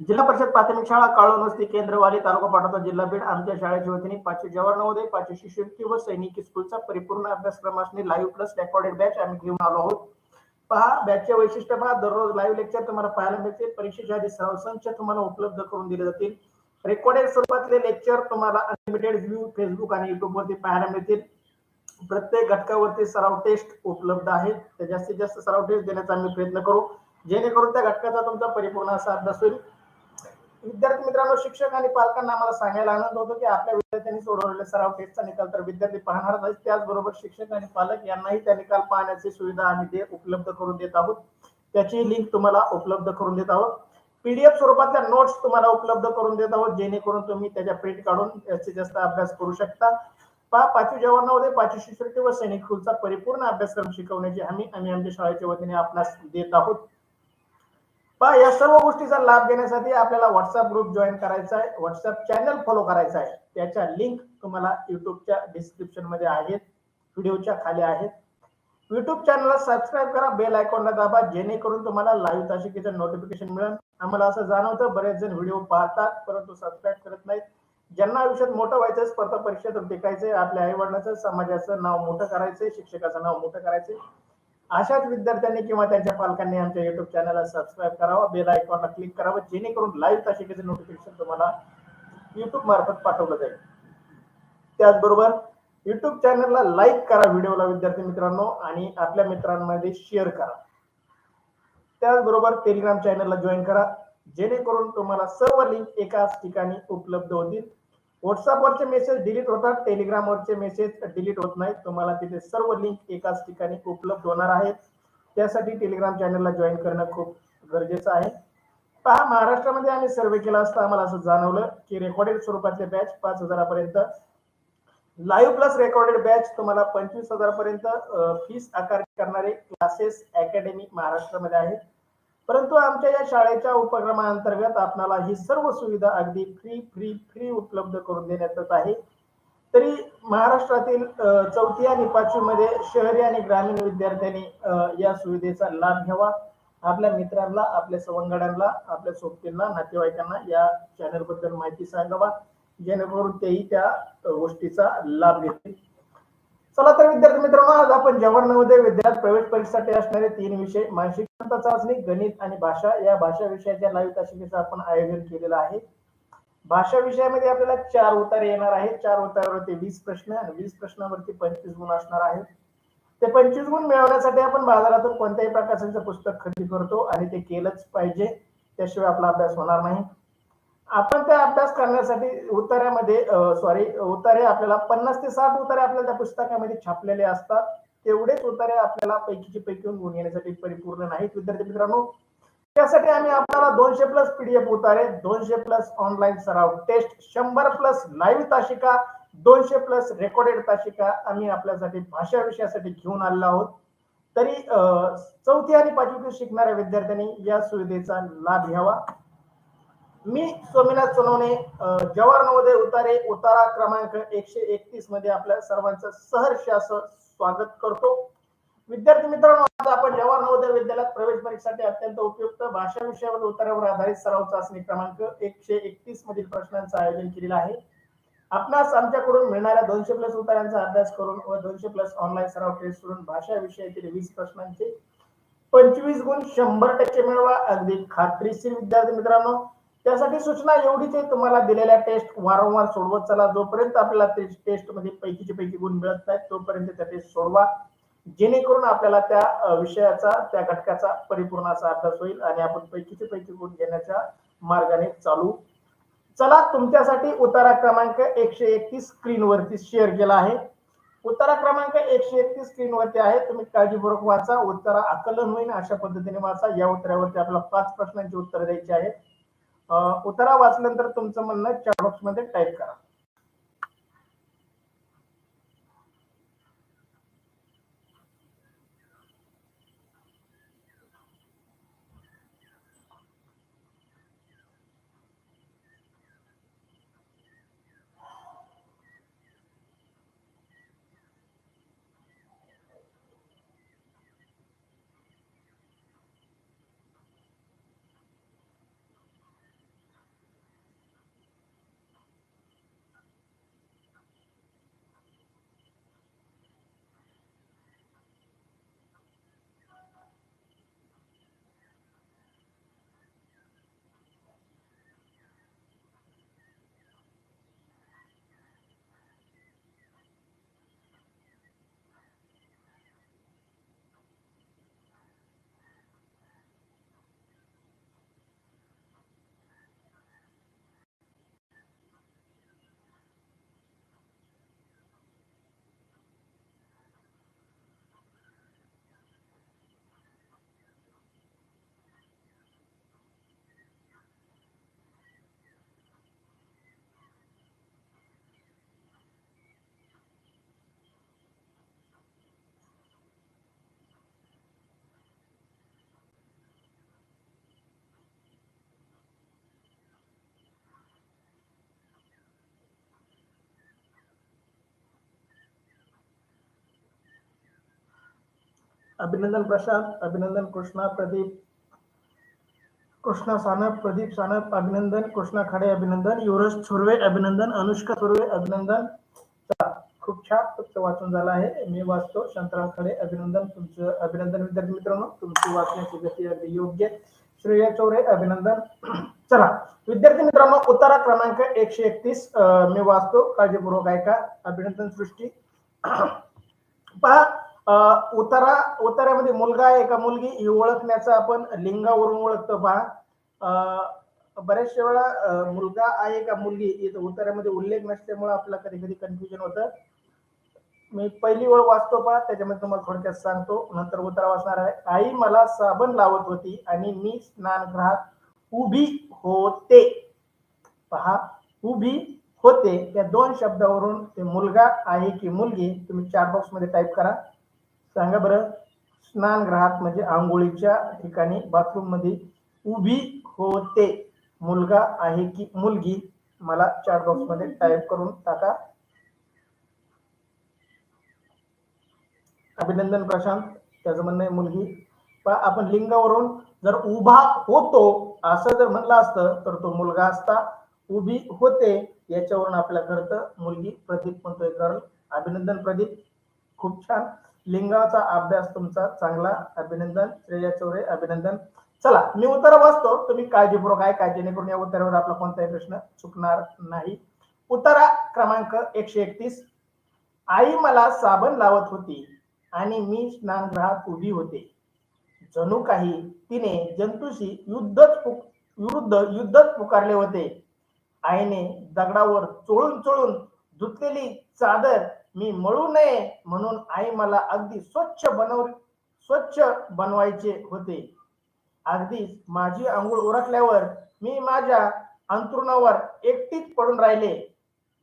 जिल्हा परिषद प्राथमिक शाळा काळोनस्ती केंद्रवाली तालुका पाठवतो जिल्हा बीड आमच्या शाळेच्या वतीने पाचशे जवाहर नवोदय पाचशे शिष्यवृत्ती व सैनिकी स्कूलचा परिपूर्ण अभ्यासक्रम असणे लाईव्ह प्लस रेकॉर्डेड बॅच आम्ही घेऊन आलो आहोत. पहा बॅचचे वैशिष्ट्य पहा. दररोज लाईव्ह लेक्चर तुम्हाला पाहायला मिळते परीक्षेच्या आधी संच तुम्हाला उपलब्ध करून दिले जातील. रेकॉर्डेड स्वरूपातले लेक्चर तुम्हाला अनलिमिटेड व्ह्यू फेसबुक आणि युट्यूब वरती पाहायला मिळतील. प्रत्येक घटकावरती सराव टेस्ट उपलब्ध आहेत. तर जास्तीत जास्त सराव टेस्ट देण्याचा आम्ही प्रयत्न करू. जेणेकरून त्या घटकाचा तुमचा परिपूर्ण असा अभ्यास होईल. विद्यार्थी मित्रांनो शिक्षक आणि पालकांना आम्हाला सांगायला आनंद होतो की आपल्या विद्यार्थ्यांनी सोडवलेल्या सराव टेस्टचा निकाल तर विद्यार्थी पाहणार त्याचबरोबर शिक्षक आणि पालक यांनाही त्या निकाल पाहण्याची सुविधा आम्ही ते उपलब्ध करून देत आहोत. त्याची लिंक तुम्हाला उपलब्ध करून देत आहोत. पीडीएफ स्वरूपातल्या नोट्स तुम्हाला उपलब्ध करून देत आहोत जेणेकरून तुम्ही त्याच्या प्रिंट काढून जास्तीत जास्त अभ्यास करू शकता. पहा पाचवी जवानामध्ये पाचवी शिष्यवृत्ती व सैनिक स्कूलचा परिपूर्ण अभ्यासक्रम शिकवण्याची हमी आम्ही आमच्या शाळेच्या वतीने आपणास देत आहोत. पहा या सर्व गोष्टीचा लाभ घेण्यासाठी आपल्याला व्हॉट्सअप ग्रुप जॉईन करायचा आहे. व्हॉट्सअप चॅनल फॉलो करायचा आहे. त्याच्या लिंक तुम्हाला युट्यूबच्या डिस्क्रिप्शनमध्ये आहेत. व्हिडिओच्या खाली आहेत. युट्यूब चॅनलला सबस्क्राईब करा. बेल आयकॉनला दाबा. जेणेकरून तुम्हाला लाईव्ह तासिकेचं नोटिफिकेशन मिळेल. आम्हाला असं जाणवतं बरेच जण व्हिडिओ पाहतात परंतु सबस्क्राईब करत नाहीत. ज्यांना आयुष्यात मोठं व्हायचं स्पर्धा परीक्षेत टिकायचंय. आपल्या आई वडिलांचं समाजाचं नाव मोठं करायचंय शिक्षकाचं नाव मोठं करायचंय. अशाच विद्यार्थ्यांनी किंवा त्यांच्या पालकांनी आमच्या युट्यूब चॅनलला सबस्क्राईब करावं बेल आयकॉनला क्लिक करावं जेणेकरून लाईव्ह तासिकेचं नोटिफिकेशन तुम्हाला युट्यूब मार्फत पाठवलं जाईल. त्याचबरोबर युट्यूब चॅनलला लाईक करा व्हिडिओला विद्यार्थी मित्रांनो आणि आपल्या मित्रांमध्ये शेअर करा. त्याचबरोबर टेलिग्राम चॅनलला जॉईन करा जेणेकरून तुम्हाला सर्व लिंक एकाच ठिकाणी उपलब्ध होतील. व्हॉट्सअपवरचे मेसेज डिलीट होतात. टेलिग्रामवरचे मेसेज डिलीट होत नाहीत. तुम्हाला तिथे सर्व लिंक एकाच ठिकाणी उपलब्ध होणार आहेत. त्यासाठी टेलिग्राम चॅनलला जॉईन करणं खूप गरजेचं आहे. पहा महाराष्ट्रामध्ये आम्ही सर्वे केला असता आम्हाला असं जाणवलं की रेकॉर्डेड स्वरूपातले बॅच पाच हजारापर्यंत. लाईव्ह प्लस रेकॉर्डेड बॅच तुम्हाला पंचवीस हजारपर्यंत फीस आकार करणारे क्लासेस अकॅडमी महाराष्ट्रामध्ये आहेत. परंतु आमच्या या शाळेच्या उपक्रमाअंतर्गत आपणाला ही सर्व सुविधा अगदी फ्री फ्री फ्री उपलब्ध करून देण्यात येत आहे. तरी महाराष्ट्रातील चौथी आणि पाचवी मध्ये शहरी आणि ग्रामीण विद्यार्थ्यांनी या सुविधेचा लाभ घ्यावा. आपल्या मित्रांना आपल्या सवंगड्यांना आपल्या सोबतींना नातेवाईकांना या चॅनलबद्दल माहिती सांगावा. जेणेकरून तेही त्या गोष्टीचा लाभ घेतील. चला तर विद्यार्थी मित्रांनो आज आपण जवाहर नवोदय विद्यालयात प्रवेश परीक्षेसाठी असणारे तीन विषय मानसिक चाचणी गणित आणि भाषा. या भाषा विषयाच्या लाईव्ह तासिकेचं आपण आयोजन केलेलं आहे. भाषा विषयामध्ये आपल्याला चार उतारे येणार आहेत. चार उतारावरती वीस प्रश्न आणि वीस प्रश्नावरती पंचवीस गुण असणार आहेत. ते पंचवीस गुण मिळवण्यासाठी आपण बाजारातून कोणत्याही प्रकारचं पुस्तक खरेदी करतो आणि ते केलंच पाहिजे. त्याशिवाय आपला अभ्यास होणार नाही. आपण त्या अभ्यास करण्यासाठी उतार्यामध्ये सॉरी उतारे आपल्याला पन्नास ते साठ उतारे आपल्याला त्या पुस्तकामध्ये छापलेले असतात. तेवढेच उतारे आपल्याला पैकीचे पैकी गुण येण्यासाठी परिपूर्ण नाहीत. विद्यार्थी मित्रांनो त्यासाठी आम्ही आपल्याला दोनशे प्लस पीडीएफ उतारे दोनशे प्लस ऑनलाईन सराव टेस्ट शंभर प्लस लाईव्ह तासिका दोनशे प्लस रेकॉर्डेड तासिका आम्ही आपल्यासाठी भाषा विषयासाठी घेऊन आलेलो आहोत. तरी चौथी आणि पाचवी शिकणाऱ्या विद्यार्थ्यांनी या सुविधेचा लाभ घ्यावा. मी सोमीनाथ सोनवणे जवाहर नवोदय उतारे उतारा क्रमांक एकशे एकतीसमध्ये आपल्या सर्वांचं सहर्ष असं स्वागत करतो. विद्यार्थी मित्रांनो आज आपण जवाहर नवोदय विद्यालयात प्रवेश परीक्षेसाठी अत्यंत उपयुक्त भाषा विषयावर उतारावर आधारित सराव चाचणी क्रमांक एकशे एकतीस मधील प्रश्नांचं आयोजन केलेलं आहे. आपणास आमच्याकडून मिळणाऱ्या दोनशे प्लस उतारांचा अभ्यास करून व दोनशे प्लस ऑनलाईन सराव टेस्ट करून भाषा विषयातील वीस प्रश्नांचे पंचवीस गुण शंभर टक्के मिळवा. अगदी खात्रीशीर विद्यार्थी मित्रांनो त्यासाठी सूचना एवढीच आहे तुम्हाला दिलेल्या टेस्ट वारंवार सोडवत चला. जोपर्यंत आपल्याला टेस्टमध्ये पैकीचे पैकी गुण मिळत नाहीत तोपर्यंत त्या टेस्ट सोडवा. जेणेकरून आपल्याला त्या विषयाचा त्या घटकाचा परिपूर्ण असा अभ्यास होईल आणि आपण पैकीचे पैकी गुण घेण्याच्या मार्गाने चालू. चला तुमच्यासाठी उतारा क्रमांक एकशे एकतीस स्क्रीनवरती शेअर केला आहे. उतारा क्रमांक एकशे एकतीस स्क्रीनवरती आहे. तुम्ही काळजीपूर्वक वाचा. उत्तरा आकलन होईल. अशा पद्धतीने वाचा. या उत्तरावरती आपल्याला पाच प्रश्नांची उत्तर द्यायची आहेत. उतारा वाचल्यानंतर तुमचं म्हणणं चॅट बॉक्समध्ये टाईप करा. अभिनंदन प्रशांत अभिनंदन कृष्णा प्रदीप, कृष्णा सानप, प्रदीप सानप, अभिनंदन, कृष्णा खडे, अभिनंदन, युवराज सुर्वे अभिनंदन, अनुष्का सुर्वे अभिनंदन। खूप छान तुमचं वाचन झालं आहे. मी वाचतो. शांतराव खडे, अभिनंदन तुमचं, अभिनंदन विद्यार्थी मित्रांनो, तुमची वाचण्याची गती अगदी योग्य. श्रेया चौरे, अभिनंदन. चला, विद्यार्थी मित्रांनो, उतारा क्रमांक एकशे एकतीस मी वाचतो. काळजीपूर्वक ऐका. अभिनंदन सृष्टी. पहा उतारा उतार्यामध्ये मुलगा आहे का मुलगी ही ओळखण्याचा आपण लिंगावरून ओळखतो पहा. बऱ्याचशा वेळा मुलगा आहे का मुलगी इथं उतार्यामध्ये उल्लेख नसल्यामुळे आपला कधी कधी कन्फ्युजन होतं. मी पहिली ओळ वाचतो पहा त्याच्यामध्ये तुम्हाला थोडक्यात सांगतो. नंतर उतारा वाचणार आहे. आई मला साबण लावत होती आणि मी स्नानगृहात उभी होते. पहा उभी होते. या दोन शब्दावरून ते मुलगा आहे की मुलगी तुम्ही चार बॉक्समध्ये टाईप करा. सांगा बरं. स्नानगृहात म्हणजे आंघोळीच्या ठिकाणी बाथरूममध्ये उभी होते. मुलगा आहे की मुलगी? मला चार बॉक्समध्ये टाईप करून टाका. अभिनंदन प्रशांत त्याचं म्हणणं आहे मुलगी. आपण लिंगावरून जर उभा होतो असं जर म्हणलं असतं तर तो मुलगा असता उभी होते. याच्यावरून आपल्या कळतं मुलगी प्रदीप म्हणतोय गर्ल अभिनंदन प्रदीप. खूप छान. लिंगाचा अभ्यास तुमचा चांगला. अभिनंदन. श्रेया चौरे अभिनंदन. चला मी उत्तर वाचतो. तुम्ही काळजीपूर्वक आहे काय जेणेकरून या उत्तरावर आपला कोणताही प्रश्न चुकणार नाही. उत्तरा क्रमांक एकशे एकतीस. आई मला साबण लावत होती आणि मी स्नानगृहात उभी होते. जणू काही तिने जंतूशी युद्धच युद्ध विरुद्ध युद्धच पुकारले होते. आईने दगडावर चोळून चोळून धुतलेली चादर मी मळू नये म्हणून आई मला अगदी स्वच्छ बनव स्वच्छ बनवायचे होते. अगदीच माझी आंघोळ उरकल्यावर मी माझ्या अंतरुणावर एकटीच पडून राहिले.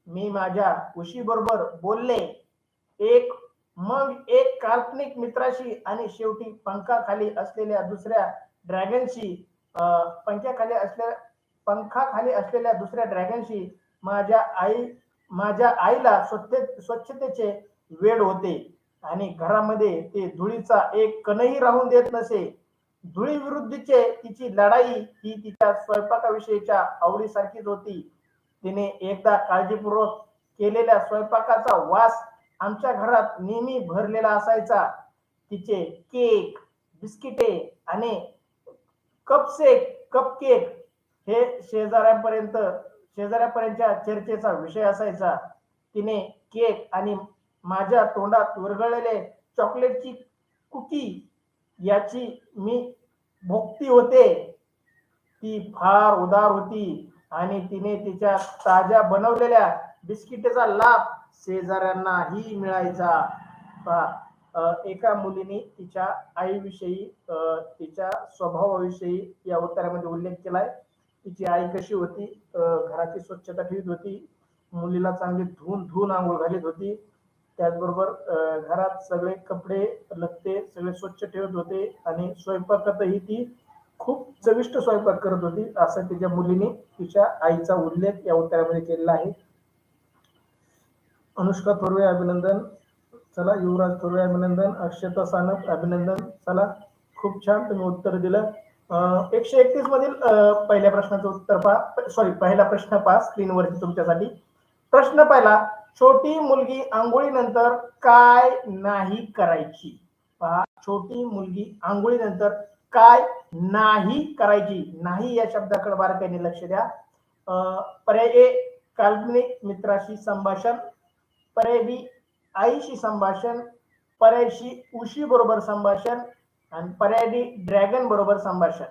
मी माझ्या उशी बरोबर बोलले एक मग एक काल्पनिक मित्राशी आणि शेवटी पंखाखाली असलेल्या दुसऱ्या ड्रॅगनशी पंख्याखाली असलेल्या पंखाखाली असलेल्या दुसऱ्या ड्रॅगनशी माझ्या आई माझ्या आईला स्वच्छ स्वच्छतेचे वेळ होते. आणि घरामध्ये ते धुळीचा एक कणही राहून देत नसे. धुळी विरुद्धचे तिची लढाई ही तिच्या स्वयंपाकाविषयीच्या आवडीसारखीच होती. तिने एकदा काळजीपूर्वक केलेल्या स्वयंपाकाचा वास आमच्या घरात नेहमी भरलेला असायचा. तिचे केक बिस्किटे आणि कपसेक कपकेक हे शेजाऱ्यांपर्यंत शेजाऱ्यापर्यंतच्या चर्चेचा विषय असायचा. तिने केक आणि माझ्या तोंडात वरगळलेले चॉकलेटची कुकी याची मी भोगती होते. ती फार उदार होती आणि तिने तिच्या ताज्या बनवलेल्या बिस्किटेचा लाभ शेजाऱ्यांनाही मिळायचा. एका मुलीने तिच्या आईविषयी तिच्या स्वभावाविषयी या उत्तरामध्ये उल्लेख केलाय. तिची आई कशी होती घराची स्वच्छता ठेवत होती मुलीला चांगली धुवून धुवून आंघोळ घालीत होती त्याचबरोबर घरात सगळे कपडे लत्ते सगळे स्वच्छ ठेवत होते आणि स्वयंपाकातही ती खूप चविष्ट स्वयंपाक करत होती असं तिच्या मुलीने तिच्या आईचा उल्लेख या उत्तरामध्ये केलेला आहे. अनुष्का थोरवे अभिनंदन चला युवराज थोरवे अभिनंदन अक्षता सानप अभिनंदन चला खूप छान तुम्ही उत्तर दिलं. एकशे एकतीस मधील पहिल्या प्रश्नाचं उत्तर पहा. सॉरी पहिला प्रश्न पहा स्क्रीनवरती तुमच्यासाठी. प्रश्न पहिला छोटी मुलगी आंघोळीनंतर काय नाही करायची? पहा छोटी मुलगी आंघोळीनंतर काय नाही करायची? नाही या शब्दाकडे बारकाईने लक्ष द्या. अं, पर्याय ए काल्पनिक मित्राशी संभाषण पर्याय बी आईशी संभाषण पर्याय सी उशी बरोबर संभाषण आणि पर्याय डी ड्रॅगन बरोबर संभाषण.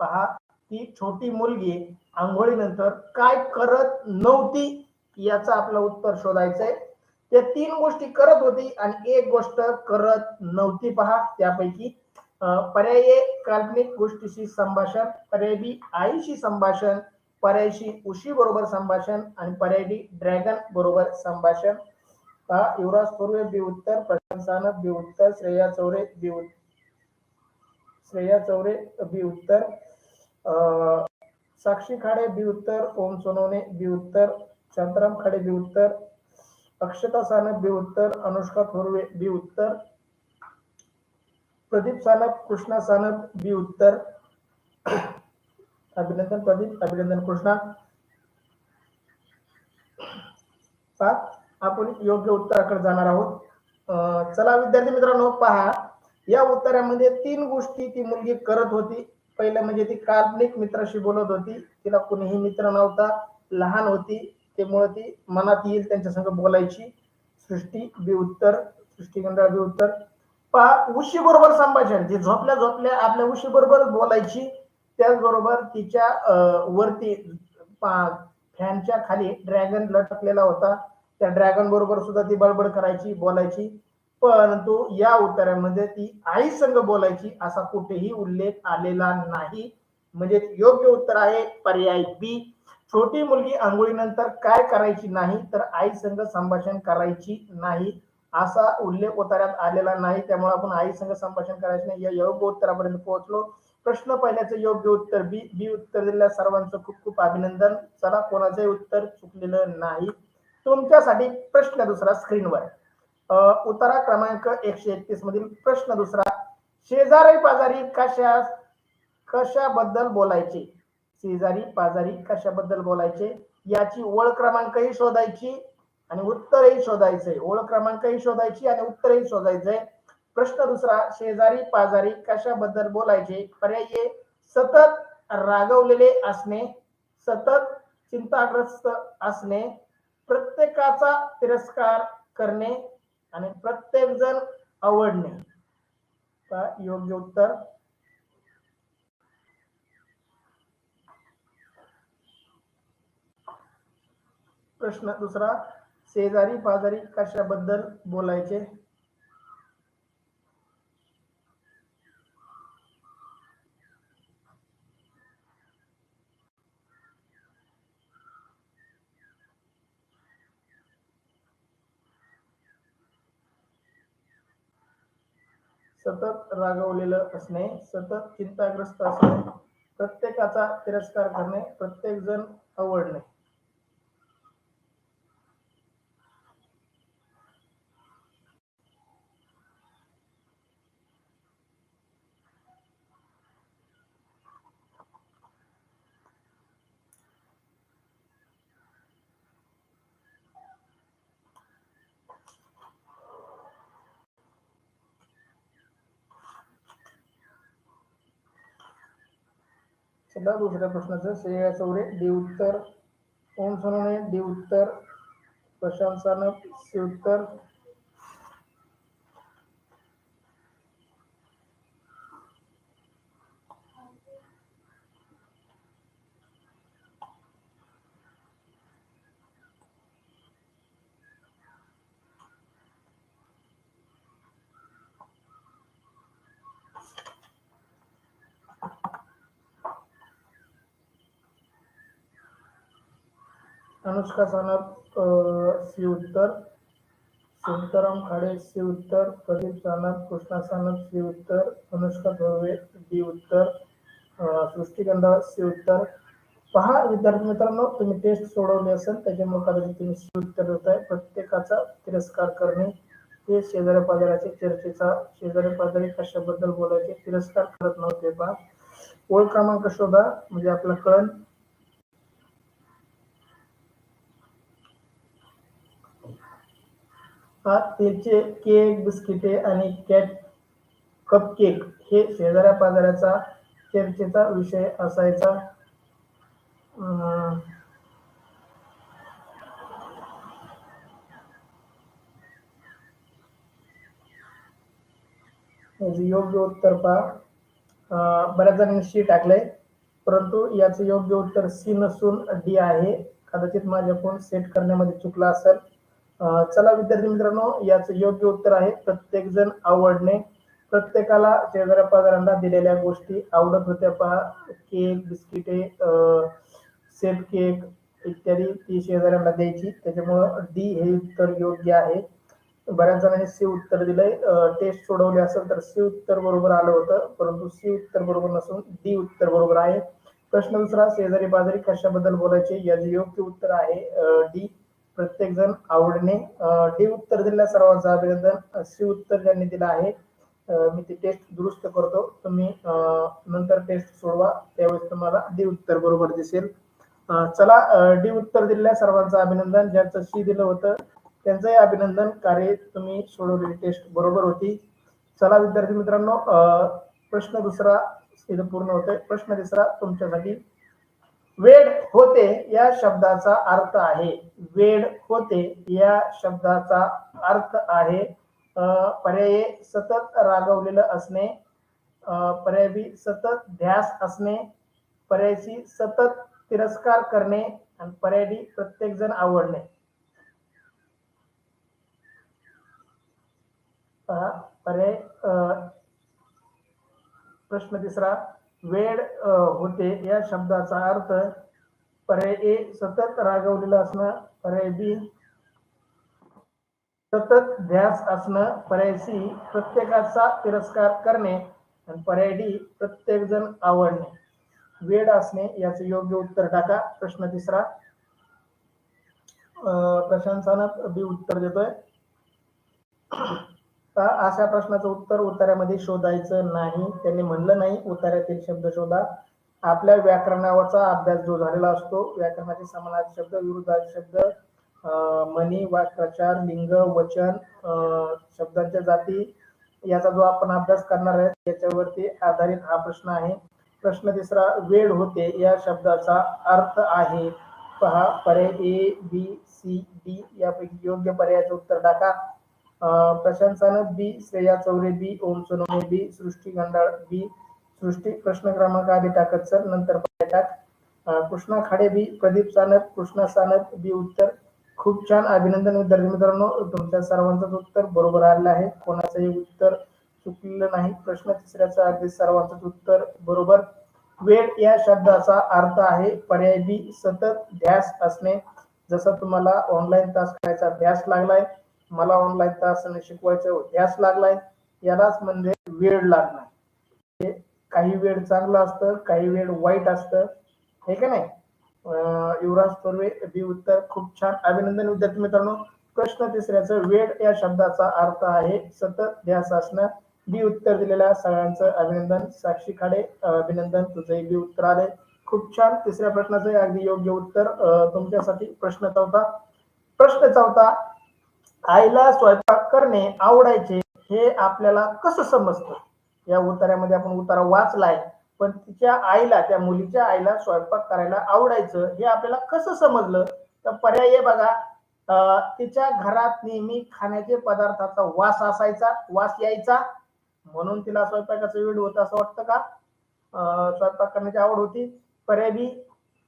पहा ती छोटी मुलगी आंघोळीनंतर काय करत नव्हती याचं आपलं उत्तर शोधायचंय. ते तीन गोष्टी करत होती आणि एक गोष्ट करत नव्हती पहा त्यापैकी पर्याय काल्पनिक गोष्टीशी संभाषण पर्याय बी आईशी संभाषण पर्यायशी उशी बरोबर संभाषण आणि पर्याय डी ड्रॅगन बरोबर संभाषण. पहा युवराज पूर्वे बी उत्तर प्रशांत सानप बी उत्तर श्रेया चौरे बी उत्तर. श्रेया चौरे बी उत्तर. साक्षी खाडे बी उत्तर. ओम सोनवणे बी उत्तर. शांताराम खाडे बी उत्तर. अक्षता सानप बी उत्तर. अनुष्का थोरवे बी उत्तर. प्रदीप सानप कृष्णा सानप बी उत्तर. अभिनंदन प्रदीप अभिनंदन कृष्णा. आपण योग्य उत्तराकडे जाणार आहोत. अं, चला विद्यार्थी मित्रांनो पहा. या उत्तरामध्ये तीन गोष्टी ती मुलगी करत होती. पहिलं म्हणजे ती काल्पनिक मित्राशी बोलत होती. तिला कुणीही मित्र नव्हता. लहान होती. त्यामुळे ती मनात येईल त्यांच्या संग बोलायची. सृष्टी बी उत्तर सृष्टी गंधाळ बी उत्तर. पहा उशी बरोबर संभाषण. ती झोपल्या झोपल्या आपल्या उशी बरोबर बोलायची. त्याचबरोबर तिच्या वरती फॅनच्या खाली ड्रॅगन लटकलेला होता. त्या ड्रॅगन बरोबर सुद्धा ती बडबड करायची बोलायची. परंतु या उत्तरामध्ये ती आई संघ बोलायची असा कुठेही उल्लेख आलेला नाही. म्हणजे योग्य उत्तर आहे पर्याय बी छोटी मुलगी आंघोळीनंतर काय करायची नाही तर आई संघ संभाषण करायची नाही असा उल्लेख उत्तरात आलेला नाही. त्यामुळे आपण आई संघ संभाषण करायचं नाही. या योग्य उत्तरापर्यंत पोहोचलो. प्रश्न पहिल्याचं योग्य उत्तर बी बी उत्तर दिलेल्या सर्वांचं खूप खूप अभिनंदन. चला कोणाचंही उत्तर चुकलेलं नाही. तुमच्यासाठी प्रश्न दुसरा स्क्रीनवर उतारा क्रमांक एकशे एकतीस मधील प्रश्न दुसरा शेजारी पाजारी कशा कशाबद्दल बोलायचे? शेजारी पाजारी कशाबद्दल बोलायचे? याची ओळ क्रमांकही शोधायची आणि उत्तरही शोधायचे. ओळ क्रमांकही शोधायची आणि उत्तरही शोधायचे. प्रश्न दुसरा शेजारी पाजारी कशाबद्दल बोलायचे? पर्याय सतत रागवलेले असणे सतत चिंताग्रस्त असणे प्रत्येकाचा तिरस्कार करणे आणि प्रत्येक जण आवडणे. का योग्य उत्तर. प्रश्न दुसरा शेजारी पाजारी कशाबद्दल बोलायचे? सतत रागवलेलं असणे सतत चिंताग्रस्त असणे प्रत्येकाचा तिरस्कार करणे प्रत्येक जण आवडणे. चला दुसऱ्या प्रश्नाचं श्रेया चौरे डी उत्तर. ओम सोनवणे डी उत्तर. प्रशांत सानप सी उत्तर. अनुष्का सानप सी उत्तर. शांताराम खाडे सी उत्तर. प्रदीप सानप कृष्णा सानप सी उत्तर. अनुष्का धोरवे डी उत्तर. सृष्टी गंधा सी उत्तर. पहा विद्यार्थी मित्रांनो तुम्ही टेस्ट सोडवली असेल त्याच्यामुळे कदाचित तुम्ही सी उत्तर देत आहे प्रत्येकाचा तिरस्कार करणे हे शेजाऱ्या पाजाराच्या चर्चेचा शेजारी पाजारी कशाबद्दल बोलायचे तिरस्कार करत नव्हते पहा. ओळ क्रमांक शोधा म्हणजे आपलं कळण हा त्याचे केक बिस्किटे आणि कॅट कपकेक हे शेजाऱ्या पाजाऱ्याचा चर्चेचा विषय असायचा. योग्य उत्तर पहा. बऱ्याच जणांनी सी टाकलंय परंतु याचं योग्य उत्तर सी नसून डी आहे. कदाचित माझ्या फोन सेट करण्यामध्ये चुकला असेल. चला विद्यार्थी मित्रांनो याचं योग्य उत्तर आहे. प्रत्येक जण आवडणे प्रत्येकाला शेजाऱ्या पाजारांना दिलेल्या गोष्टी आवडत होत्या पहा. केक बिस्किटे सेफ केक इत्यादी ती शेजाऱ्यांना द्यायची. त्याच्यामुळं डी हे उत्तर योग्य आहे. बऱ्याच जणांनी सी उत्तर दिलंय. टेस्ट सोडवली असेल तर सी उत्तर बरोबर आलं होतं परंतु सी उत्तर बरोबर नसून डी उत्तर बरोबर आहे. प्रश्न दुसरा शेजारी पाजारी कशाबद्दल बोलायचे? याचे योग्य उत्तर आहे डी प्रत्येक जण आवडणे डी उत्तर दिलेल्या सर्वांचं अभिनंदन. सी उत्तर ज्यांनी दिलं आहे मी ती टेस्ट दुरुस्त करतो. तुम्ही नंतर टेस्ट सोडवा. त्यावेळेस तुम्हाला डी उत्तर बरोबर दिसेल. चला डी उत्तर दिलेल्या सर्वांचं अभिनंदन. ज्यांचं सी दिलं होतं त्यांचंही अभिनंदन. कार्य तुम्ही सोडवलेली टेस्ट बरोबर होती. चला विद्यार्थी मित्रांनो प्रश्न दुसरा इथं पूर्ण होतोय. प्रश्न तिसरा तुमच्यासाठी. वेड होते या शब्दाचा अर्थ आहे. वेड होते या शब्दाचा अर्थ आहे पर्याय पर्यायी सतत रागवलेलं असणे पर्याय बी सतत ध्यास असणे पर्याय सी सतत तिरस्कार करणे आणि पर्याय डी प्रत्येक जण आवडणे पर्याय अं, प्रश्न तिसरा. वेड होते. या शब्दाचा अर्थ पर्याय ए सतत रागवलेलं असणं पर्याय बी सतत ध्यास असणं पर्याय सी प्रत्येकाचा तिरस्कार करणे आणि पर्याय डी प्रत्येक जण आवडणे. वेड असणे याचं योग्य उत्तर टाका. प्रश्न तिसरा. अं, प्रशांत सानप बी उत्तर देतोय. अशा प्रश्नाचं उत्तर उतार्यामध्ये शोधायचं नाही? त्यांनी म्हणलं नाही उत्तरातील शब्द शोधा. आपल्या व्याकरणावरचा अभ्यास जो झालेला असतो व्याकरणाचे समानार्थी शब्द विरुद्धार्थी शब्द मनी म्हणी वाक्प्रचार लिंग वचन अं, शब्दांच्या जाती याचा जो आपण अभ्यास करणार आहे त्याच्यावरती आधारित हा प्रश्न आहे. प्रश्न तिसरा वेळ होते या शब्दाचा अर्थ आहे. पहा पर्याय ए बी सी डी यापैकी योग्य पर्यायाचं उत्तर टाका. प्रशांत सानप बी श्रेया चौरे बी ओम सोनवणे बी सृष्टी गंडाळ बी सृष्टी प्रश्न क्रमांक आधी टाकत सर नंतर पर्याय टाक. कृष्णा खाडे बी प्रदीप सानप कृष्णा सानप बी उत्तर. खूप छान अभिनंदन विद्यार्थी मित्रांनो तुमच्या सर्वांचंच उत्तर बरोबर आलेलं आहे. कोणाचंही उत्तर चुकलेलं नाही. प्रश्न तिसऱ्याचं अगदी सर्वांचंच उत्तर बरोबर. वेळ या शब्दाचा अर्थ आहे पर्याय बी सतत ध्यास असणे. जसं तुम्हाला ऑनलाईन तास करायचा ध्यास लागलाय मला ऑनलाईन तास शिकवायचं ध्यास लागलाय यालाच म्हणजे वेळ लागणार. काही वेळ चांगलं असतं काही वेळ वाईट असतं. हे का नाही? अं, युवराज थोरवे बी उत्तर खूप छान. अभिनंदन विद्यार्थी मित्रांनो. प्रश्न तिसऱ्याचं वेळ या शब्दाचा अर्थ आहे सतत ध्यास असणं. बी उत्तर दिलेल्या सगळ्यांचं अभिनंदन. साक्षी खाडे अभिनंदन. तुझंही बी उत्तर आले. खूप छान. तिसऱ्या प्रश्नाचं अगदी योग्य उत्तर तुमच्यासाठी प्रश्न चौथा. प्रश्न चौथा आईला स्वयंपाक करणे आवडायचे हे आपल्याला कसं समजतं? या उत्तरामध्ये आपण उतारा वाचलाय पण तिच्या आईला त्या मुलीच्या आईला स्वयंपाक करायला आवडायचं हे आपल्याला कसं समजलं? तर पर्याय बघा अं, तिच्या घरात नेहमी खाण्याचे पदार्थाचा वास असायचा वास यायचा. म्हणून तिला स्वयंपाकाचं वेळ होतं असं वाटतं का? अं, स्वयंपाक करण्याची आवड होती. पर्याय बी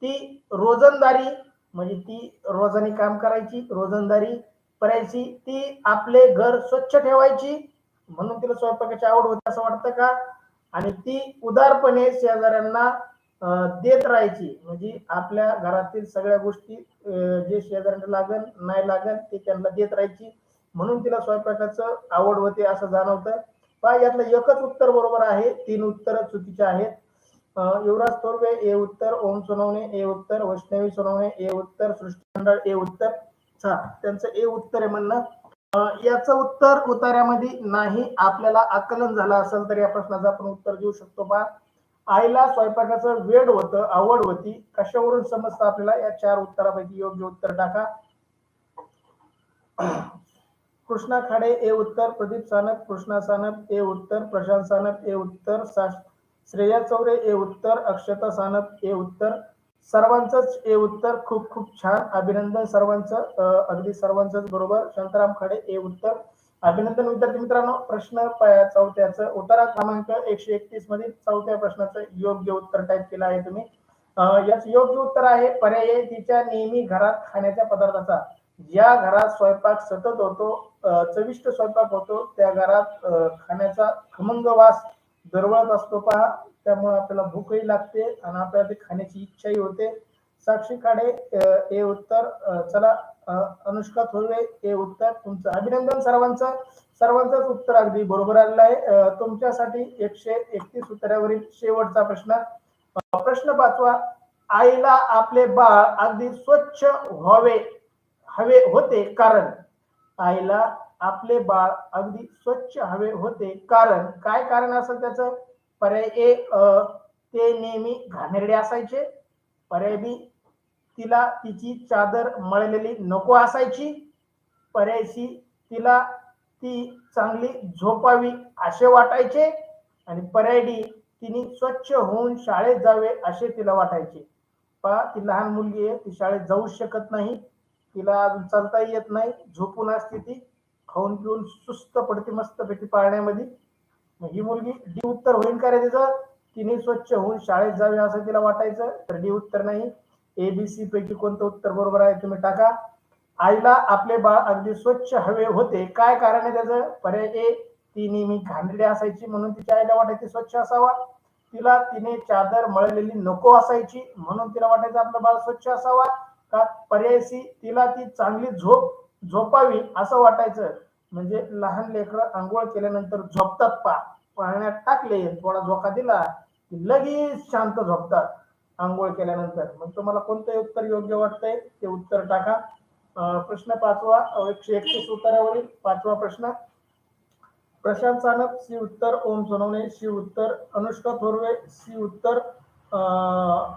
ती रोजंदारी म्हणजे ती रोजानी काम करायची रोजंदारी करायची ती आपले घर स्वच्छ ठेवायची. म्हणून तिला स्वयंपाकाची आवड होती असं वाटतं का? आणि ती उदारपणे शेजाऱ्यांना देत राहायची. म्हणजे आपल्या घरातील सगळ्या गोष्टी जे शेजाऱ्यांना लागन नाही लागन ते त्यांना देत राहायची. म्हणून तिला स्वयंपाकाचं आवड होते असं जाणवतं. पहा यातलं एकच उत्तर बरोबर आहे. तीन उत्तर चुकीचे आहेत. युवराज थोरवे ए उत्तर ओम सोनवणे ए उत्तर वैष्णवी सोनवणे ए उत्तर सृष्टी मंडळ ए उत्तर. त्यांचं ए उत्तर आहे म्हणणं याचं उत्तर उतार्यामध्ये नाही आपल्याला आकलन झालं असेल तर या प्रश्नाचं आपण उत्तर देऊ शकतो पहा आईला स्वयंपाकाचं वेळ होतं आवड होती. कशावरून समजतं आपल्याला? या चार उत्तरापैकी योग्य उत्तर टाका. कृष्णा खाडे ए उत्तर. प्रदीप सानप कृष्णा सानप ए उत्तर. प्रशांत सानप ए उत्तर. श्रेया चौरे ए उत्तर. अक्षता सानप ए उत्तर. सर्वांचंच ए उत्तर खूप खूप छान. अभिनंदन सर्वांचं. अगदी सर्वांचंच बरोबर. शांताराम खाडे ए उत्तर. अभिनंदन विद्यार्थी मित्रांनो प्रश्न चौथ्याचं उत्तरा क्रमांक एकशे एकतीस मधील चौथ्या प्रश्नाचं योग्य उत्तर टाईप केलं आहे तुम्ही. याच योग्य उत्तर आहे पर्याय तिच्या नेहमी घरात खाण्याच्या पदार्थाचा. ज्या घरात स्वयंपाक सतत होतो चविष्ट स्वयंपाक होतो त्या घरात खाण्याचा खमंग वास दरवळत असतो पहा. त्यामुळे आपल्याला भूकही लागते आणि आपल्याला ते खाण्याची इच्छाही होते. साक्षी खाडे हे उत्तर चला अनुष्का थोरवे हे उत्तर तुमचं. अभिनंदन सर्वांचं. सर्वांचंच उत्तर अगदी बरोबर आलेलं आहे. तुमच्यासाठी एकशे एकतीस उत्तरावरील शेवटचा प्रश्न. प्रश्न पाचवा आईला आपले बाळ अगदी स्वच्छ व्हावे हवे होते कारण? आईला आपले बाळ अगदी स्वच्छ हवे होते कारण? काय कारण असेल त्याचं? पर्याय ए अ, ते नेहमी घाणेरडे असायचे. पर्याय बी तिला तिची चादर मळलेली नको असायची. पर्याय सी तिला ती चांगली झोपावी असे वाटायचे. आणि पर्याय डी तिने स्वच्छ होऊन शाळेत जावे असे तिला वाटायचे. पहा ती लहान मुलगी आहे ती शाळेत जाऊ शकत नाही. तिला अजून चालता येत नाही. झोपून असते ती. खाऊन पिऊन सुस्त पडते मस्त पेटी पाळण्यामध्ये. ही मुलगी डी उत्तर होईल का रे तिचं? तिने स्वच्छ होऊन शाळेत जावे असं तिला वाटायचं. तर डी उत्तर नाही. एबीसी पैकी कोणतं उत्तर बरोबर आहे तुम्ही टाका. आईला आपले बाळ अगदी स्वच्छ हवे होते. काय कारण आहे त्याचं? पर्याय ए ती नेहमी घाणेरडी असायची म्हणून तिच्या आईला वाटायची स्वच्छ असावा. तिला तिने चादर मळलेली नको असायची म्हणून तिला वाटायचं आपलं बाळ स्वच्छ असावा. का? पर्याय सी तिला ती चांगली झोप झोपावी असं वाटायचं. म्हणजे लहान लेकरं आंघोळ केल्यानंतर झोपतात पा. पाण्यात टाकले थोडा झोका दिला की लगेच शांत झोपतात आंघोळ केल्यानंतर. मग तुम्हाला कोणतं उत्तर योग्य वाटतंय? ते उत्तर टाका. प्रश्न पाचवा एकशे एकतीस उत्तरावरील पाचवा प्रश्न. प्रशांत सानप सी उत्तर ओम सोनवणे सी उत्तर अनुष्का थोरवे सी उत्तर अं,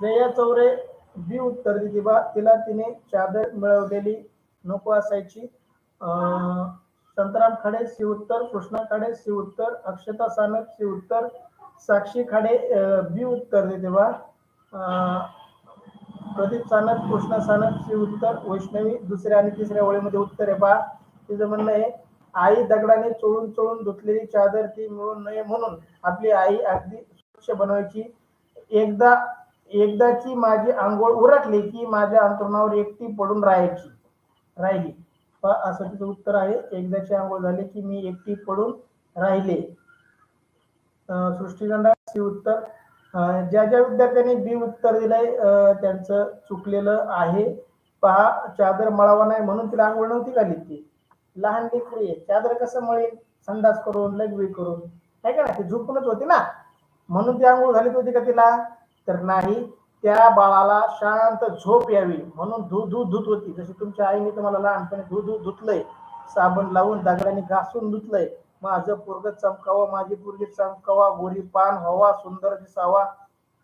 श्रेया चौरे बी उत्तर दिदीबा तिला तिने चादर मिळवलेली नको असायची. संतराम खाडे सी उत्तर कृष्णा खाडे सी उत्तर अक्षता सानप सी उत्तर साक्षी खाडे बी उत्तर देते बा प्रदीप सानप कृष्णा सानप सी उत्तर वैष्णवी दुसऱ्या आणि तिसऱ्या ओळीमध्ये उत्तर आहे बा. तिचं म्हणणं आहे आई दगडाने चोळून चोळून धुतलेली चादर ती मिळू नये म्हणून आपली आई अगदी स्वच्छ बनवायची. एकदा एकदाची माझी आंघोळ उरकली की माझ्या अंतरुणावर एकटी पडून राहायची राहिली. असं तिचं उत्तर आहे. एकदाची आंघोळ झाली की मी एकटी पडून राहिले. सृष्टीगंडा सी उत्तर ज्या ज्या विद्यार्थ्यांनी बी उत्तर दिलंय त्यांचं चुकलेलं आहे. पहा चादर मळावा नाही म्हणून तिला आंघोळ नव्हती घाली ती. लहान लेकरी आहे. चादर कसं मळेल? संडास करून लघवी करून. आहे का ना? ती झोपूनच होती ना? म्हणून ती आंघोळ घालीत होती का तिला? तर नाही. त्या बाळाला शांत झोप यावी. म्हणून धू धू धुत होती. जशी तुमच्या आईने तुम्हाला लहानपणी धू धू धुतलंय साबण लावून दगडाने घासून धुतलंय माझं पोरग चमकावं माझी पोरगी चमकावा गोरी पान व्हावा सुंदर दिसावा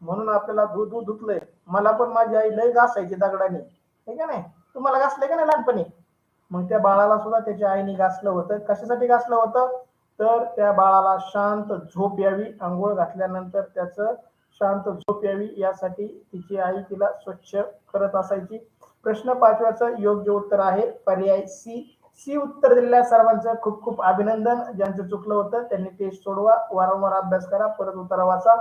म्हणून आपल्याला धू धू धुतलंय. मला पण माझी आई लय घासायची दगडाने. हे का नाही? तुम्हाला घासलंय का नाही लहानपणी? मग त्या बाळाला सुद्धा त्याच्या आईने घासलं होतं. कशासाठी घासलं होतं? तर त्या बाळाला शांत झोप यावी आंघोळ घातल्यानंतर त्याचं शांत झोप यावी यासाठी तिची आई तिला स्वच्छ करत असायची. प्रश्न पाचव्याचं योग्य उत्तर आहे पर्याय सी. सी उत्तर दिलेल्या सर्वांचं खूप खूप अभिनंदन. ज्यांचं चुकलं होतं त्यांनी टेस्ट सोडवा. वारंवार अभ्यास करा परत उतारा वाचा.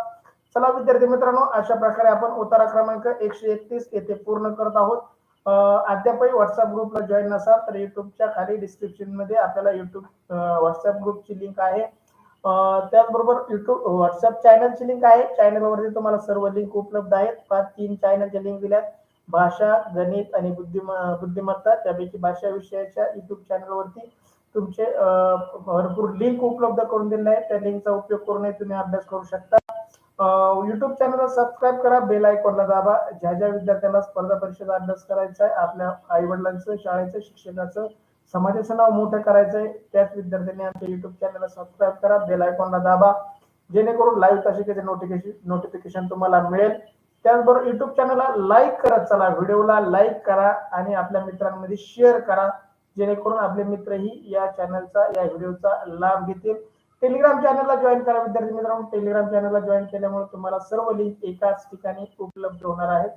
चला विद्यार्थी मित्रांनो अशा प्रकारे आपण उतारा क्रमांक एकशे एकतीस येथे पूर्ण करत आहोत. अद्यापही व्हॉट्सअप ग्रुपला जॉईन नसाल तर युट्यूबच्या खाली डिस्क्रिप्शनमध्ये आपल्याला युट्यूब व्हॉट्सअप ग्रुपची लिंक आहे. त्याचबरोबर युट्यूब व्हॉट्सअप चॅनलची लिंक आहे. चॅनलवरती तुम्हाला सर्व लिंक उपलब्ध आहेत. पाच तीन चॅनलच्या लिंक दिल्यात. भाषा गणित आणि बुद्धिम बुद्धिमत्ता त्यापैकी भाषा विषयाच्या युट्यूब चॅनलवरती तुमचे भरपूर लिंक उपलब्ध करून दिले आहेत. त्या लिंकचा उपयोग करूनही तुम्ही अभ्यास करू शकता. युट्यूब चॅनलला सबस्क्राईब करा. बेल आयकॉनला दाबा. ज्या ज्या विद्यार्थ्यांना स्पर्धा परीक्षेचा अभ्यास करायचा आहे आपल्या आई वडिलांचं शाळेचं शिक्षकाचं समाजाचं नाव मोठं करायचंय. त्याच विद्यार्थ्यांनी आमच्या युट्यूब चॅनलला सबस्क्राईब करा. बेल आयकॉनला दाबा. जेणेकरून लाईव्ह तासिकेचे नोटिफिकेशन नोटिफिकेशन तुम्हाला मिळेल. त्याचबरोबर युट्यूब चॅनलला लाईक करत चला व्हिडिओला लाईक करा आणि आपल्या मित्रांमध्ये शेअर करा. जेणेकरून आपले मित्रही या चॅनलचा या व्हिडिओचा लाभ घेतील. टेलिग्राम चॅनलला जॉईन करा विद्यार्थी मित्रांनो. टेलिग्राम चॅनलला जॉईन केल्यामुळे तुम्हाला सर्व लिंक एकाच ठिकाणी उपलब्ध होणार आहेत.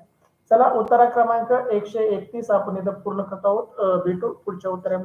चला उत्तरा क्रमांक एकशे एकतीस आपण इथं पूर्ण करत आहोत. भेटू पुढच्या उत्तरामध्ये.